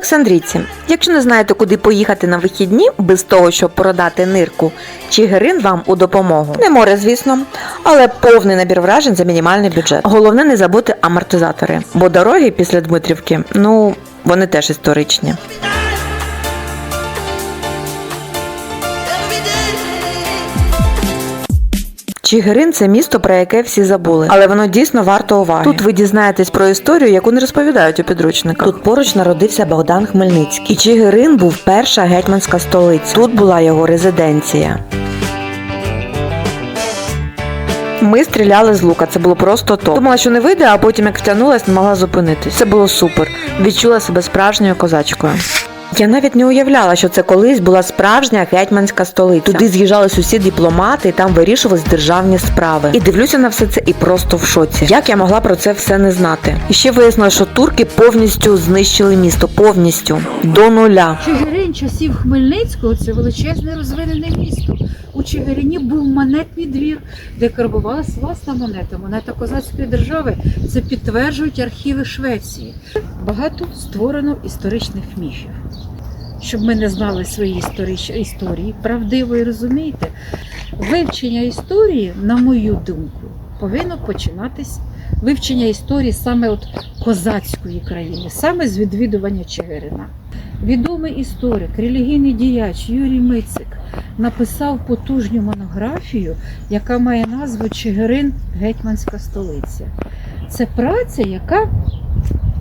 Олександрійці, якщо не знаєте, куди поїхати на вихідні без того, щоб продати нирку, Чигирин вам у допомогу. Не море, звісно, але повний набір вражень за мінімальний бюджет. Головне не забути амортизатори, бо дороги після Дмитрівки, ну вони теж історичні. Чигирин це місто, про яке всі забули, але воно дійсно варто уваги. Тут ви дізнаєтесь про історію, яку не розповідають у підручниках. Тут поруч народився Богдан Хмельницький. І Чигирин був перша гетьманська столиця. Тут була його резиденція. Ми стріляли з лука, це було просто то. Думала, що не вийде, а потім як втягнулась, не могла зупинитись. Це було супер. Відчула себе справжньою козачкою. Я навіть не уявляла, що це колись була справжня гетьманська столиця. Туди з'їжджались усі дипломати, і там вирішувались державні справи. І дивлюся на все це і просто в шоці. Як я могла про це все не знати? І ще вияснилось, що турки повністю знищили місто, повністю до нуля. Чигирин часів Хмельницького це величезне розвинене місто. У Чигирині був монетний двір, де карбувалася власна монета, монета козацької держави. Це підтверджують архіви Швеції. Багато створено історичних міфів. Щоб ми не знали свої історич... історії правдивої, розумієте? Вивчення історії, на мою думку, повинно починатись вивчення історії саме от козацької країни, саме з відвідування Чигирина. Відомий історик, релігійний діяч Юрій Мицик написав потужну монографію, яка має назву Чигирин Гетьманська столиця. Це праця, яка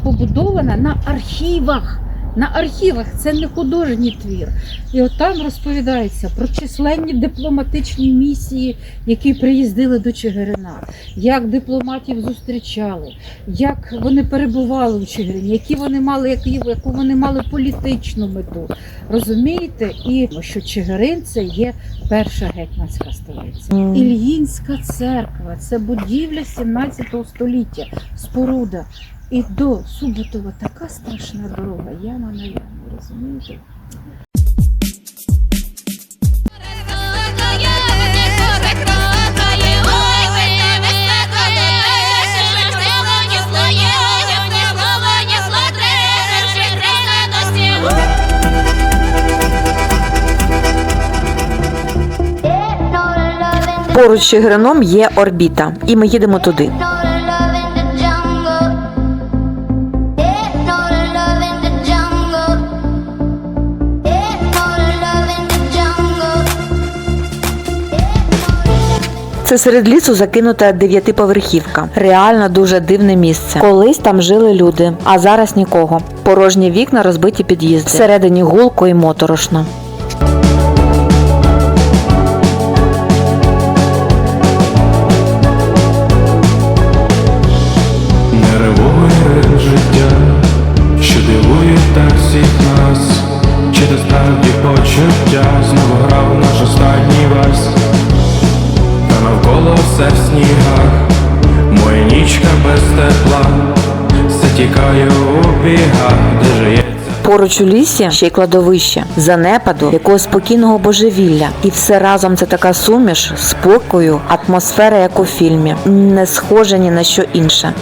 побудована на архівах. На архівах це не художній твір. І от там розповідається про численні дипломатичні місії, які приїздили до Чигирина, як дипломатів зустрічали, як вони перебували у Чигирині, які вони мали, які, яку вони мали політичну мету. Розумієте? І що Чигирин це є перша гетьманська столиця. Мгм. Ільїнська церква це будівля 17 століття, споруда. І до Суботова така страшна дорога, яма на яму, розумієте? Поруч з Чигирином є орбіта, і ми їдемо туди. Це серед лісу закинута дев'ятиповерхівка. Реально дуже дивне місце. Колись там жили люди, а зараз нікого. Порожні вікна, розбиті під'їзди. Всередині гулко і моторошно. Чи це справді почуття знову грав наш останній вальс, навколо все в снігах, моя нічка без тепла, все тікає у бігах, де жиє. Поруч у лісі ще й кладовище, занепаду, якогось спокійного божевілля. І все разом це така суміш, спокою, атмосфера, як у фільмі, не схоже ні на що інше.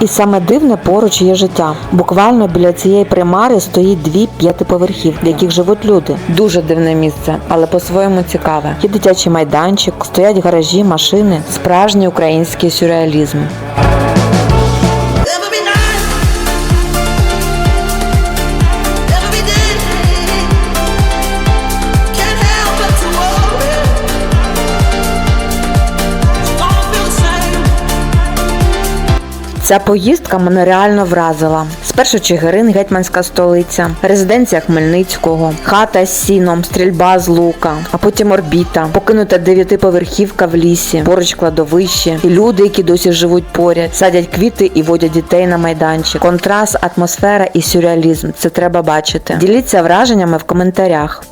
І саме дивне поруч є життя. Буквально біля цієї примари стоїть дві п'ятиповерхівки, в яких живуть люди. Дуже дивне місце, але по-своєму цікаве. Є дитячий майданчик, стоять гаражі, машини, справжній український сюрреалізм. Ця поїздка мене реально вразила. Спершу Чигирин, гетьманська столиця, резиденція Хмельницького, хата з сіном, стрільба з лука, а потім орбіта, покинута дев'ятиповерхівка в лісі, поруч кладовище, і люди, які досі живуть поряд, садять квіти і водять дітей на майданчик. Контраст, атмосфера і сюрреалізм. Це треба бачити. Діліться враженнями в коментарях.